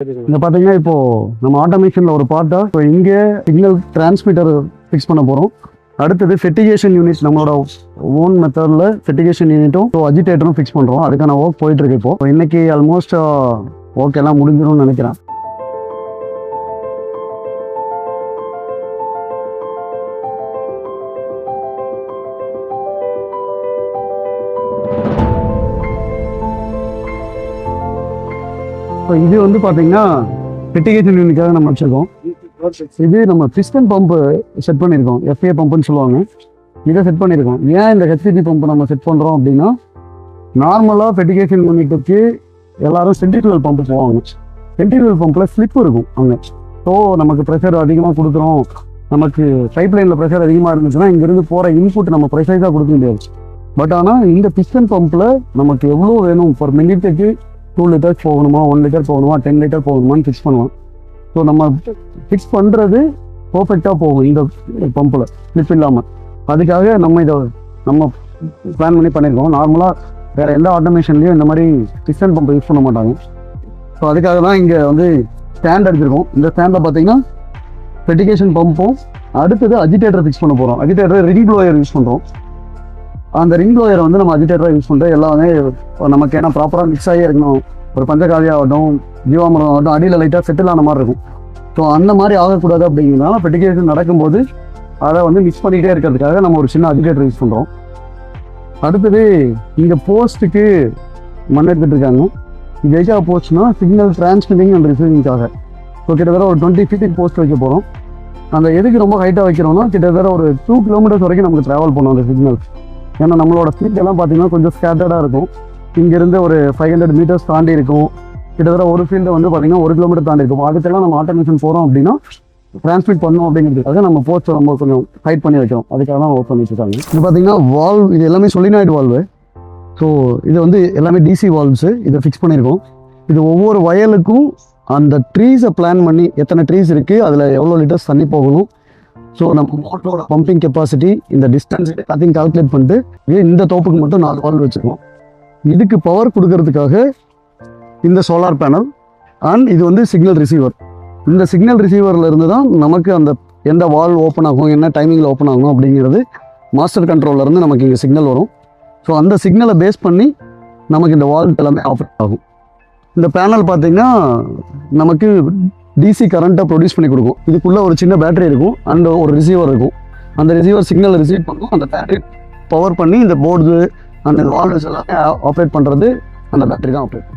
இந்த பார்த்தீங்கன்னா இப்போ நம்ம ஆட்டோமேஷன்ல ஒரு பார்ட்டா இப்போ இங்கே சிக்னல் டிரான்ஸ்மிட்டர் ஃபிக்ஸ் பண்ண போறோம். அடுத்தது ஃபெட்டிகேஷன் யூனிட் நம்மளோட ஓன் மெத்தடில் ஃபெட்டிகேஷன் யூனிட்டும் ஸோ அஜிடேட்டரும் ஃபிக்ஸ் பண்ணுறோம் அதுக்கான ஒர்க் போயிட்டு இருக்கு இப்போ. இன்றைக்கி இன்னைக்கு ஆல்மோஸ்ட் ஒர்க் uh, எல்லாம் முடிஞ்சிடும்னு நினைக்கிறேன். இப்போ இது வந்து பார்த்தீங்கன்னா பெட்டிகேஷன் யூனிட்காக நம்ம வச்சுருக்கோம். இது நம்ம பிஸ்டன் பம்பு செட் பண்ணியிருக்கோம் எஃப்ஏ பம்புன்னு சொல்லுவாங்க. இதை செட் பண்ணியிருக்கோம் ஏன் இந்த ஹெச்பிபி பம்பு நம்ம செட் பண்ணுறோம் அப்படின்னா நார்மலாக பெட்டிகேஷன் யூனிட்டுக்கு எல்லாரும் சென்ட்ரிகுலர் பம்பு போவாங்க. சென்ட்ரிகுலர் பம்பில் ஸ்லிப் இருக்கும் அங்கே. ஸோ நமக்கு ப்ரெஷர் அதிகமாக கொடுக்குறோம். நமக்கு பைப் லைனில் ப்ரெஷர் அதிகமாக இருந்துச்சுன்னா இங்கேருந்து போகிற இன்புட் நம்ம ப்ரெஷரைஸாக கொடுக்க முடியாது. பட் ஆனால் இந்த பிஸ்டன் பம்பில் நமக்கு எவ்வளோ வேணும்? பர் மினிட்டுக்கு டூ லிட்டர்ஸ் போகணுமா ஒன் லிட்டர் போகணுமா டென் லிட்டர் போகணுமான்னு ஃபிக்ஸ் பண்ணுவோம். ஸோ நம்ம ஃபிக்ஸ் பண்ணுறது பர்ஃபெக்டாக போகும் இந்த பம்பில் ஸ்லிப் இல்லாமல் அதுக்காக நம்ம இதை நம்ம பிளான் பண்ணி பண்ணியிருக்கோம் நார்மலாக வேறு எந்த ஆட்டோமேஷன்லேயும் இந்த மாதிரி பிஸ்டன் பம்பை யூஸ் பண்ண மாட்டாங்க. ஸோ அதுக்காக தான் இங்கே வந்து ஸ்டாண்ட் எடுத்திருக்கோம். இந்த ஸ்டாண்டில் பார்த்தீங்கன்னா ஃபெட்டிகேஷன் பம்பும் அடுத்தது அஜிடேட்டர் ஃபிக்ஸ் பண்ண போகிறோம் அஜிடேட்டர் ரெடி ப்ளோயர் யூஸ் பண்ணுறோம் அந்த ரிங் ப்ளோயரை வந்து நம்ம அஜிடேட்டராக யூஸ் பண்ணுறது எல்லாமே நமக்கு ஏன்னா ப்ராப்பராக மிக்ஸ் ஆகியே இருக்கணும். ஒரு பஞ்சகாவியாகட்டும் ஆகட்டும் ஆகட்டும் அடியில் லைட்டாக செட்டில் ஆன மாதிரி இருக்கும். ஸோ அந்த மாதிரி ஆகக்கூடாது அப்படிங்கிறதுனால ஃபெட்டிகேஷன் நடக்கும்போது அதை வந்து மிக்ஸ் பண்ணிக்கிட்டே இருக்கிறதுக்காக நம்ம ஒரு சின்ன அஜிடேட்டர் யூஸ் பண்ணுறோம் அடுத்தது இங்கே போஸ்ட்டுக்கு மண் இருக்காங்க. இது எதுக்காக போஸ்ட்னா சிக்னல் டிரான்ஸ்மிட்டிங் அண்ட் ரிசீவிங்காக ஸோ கிட்டத்தட்ட ஒரு டுவெண்ட்டி ஃபீட்டுக்கு போஸ்ட் வைக்க போகிறோம் அந்த எதுக்கு ரொம்ப ஹைட்டாக வைக்கிறோம்னா கிட்டத்தட்ட ஒரு டூ கிலோமீட்டர்ஸ் வரைக்கும் நமக்கு ட்ராவல் பண்ணும் அந்த சிக்னல் ஏன்னா நம்மளோட ஸ்பீட் எல்லாம் பார்த்தீங்கன்னா கொஞ்சம் ஸ்கேட்டர்டாக இருக்கும். இங்கேருந்து ஒரு ஃபைவ் ஹண்ட்ரட் மீட்டர்ஸ் தாண்டி இருக்கும். கிட்டத்தட்ட ஒரு ஃபீல்டு வந்து பார்த்தீங்கன்னா ஒரு கிலோமீட்டர் தாண்டி இருக்கும். அதுக்கெல்லாம் நம்ம ஆட்டோமேஷன் போகிறோம் அப்படின்னா டிரான்ஸ்மிட் பண்ணோம் அப்படிங்கிறதுக்காக நம்ம போஸ்ட்டை நம்ம கொஞ்சம் ஹைட் பண்ணி வைக்கிறோம். அதுக்காக தான் ஒர்க் பண்ணிட்டு இருக்காங்க. இது பார்த்தீங்கன்னா வால்வ் இது எல்லாமே சொலினாய்டு வால்வு ஸோ இது வந்து எல்லாமே டிசி வால்வ்ஸு இதை ஃபிக்ஸ் பண்ணியிருக்கோம் இது ஒவ்வொரு வயலுக்கும் அந்த ட்ரீஸை பிளான் பண்ணி எத்தனை ட்ரீஸ் இருக்குது அதில் எவ்வளோ லிட்டர்ஸ் தண்ணி போகணும் ஸோ நம்ம மோட்டரோட பம்பிங் கெப்பாசிட்டி இந்த டிஸ்டன்ஸ் எல்லாத்தையும் கால்குலேட் பண்ணிட்டு இந்த தோப்புக்கு மட்டும் நாலு வால்வ் வச்சுருக்கோம். இதுக்கு பவர் கொடுக்கறதுக்காக இந்த சோலார் பேனல் அண்ட் இது வந்து சிக்னல் ரிசீவர் இந்த சிக்னல் ரிசீவரில் இருந்து தான் நமக்கு அந்த எந்த வால் ஓப்பன் ஆகும் என்ன டைமிங்கில் ஓப்பன் ஆகும் அப்படிங்கிறது மாஸ்டர் கண்ட்ரோல்லேருந்து நமக்கு இங்கே சிக்னல் வரும். ஸோ அந்த சிக்னலை பேஸ் பண்ணி நமக்கு இந்த வால் எல்லாமே ஆஃப் ஆகும். இந்த பேனல் பார்த்திங்கன்னா நமக்கு டிசி கரண்ட்டை ப்ரொடியூஸ் பண்ணி கொடுக்கும். இதுக்குள்ளே ஒரு சின்ன பேட்டரி இருக்கும். அண்ட் ஒரு ரிசீவர் இருக்கும். அந்த ரிசீவர் சிக்னலை ரிசீவ் பண்ணும். அந்த பேட்டரி பவர் பண்ணி இந்த போர்டு அந்த வால்வ்ஸ் எல்லாமே ஆப்ரேட் பண்ணுறது அந்த பேட்டரி தான் ஆப்ரேட் பண்ணும்.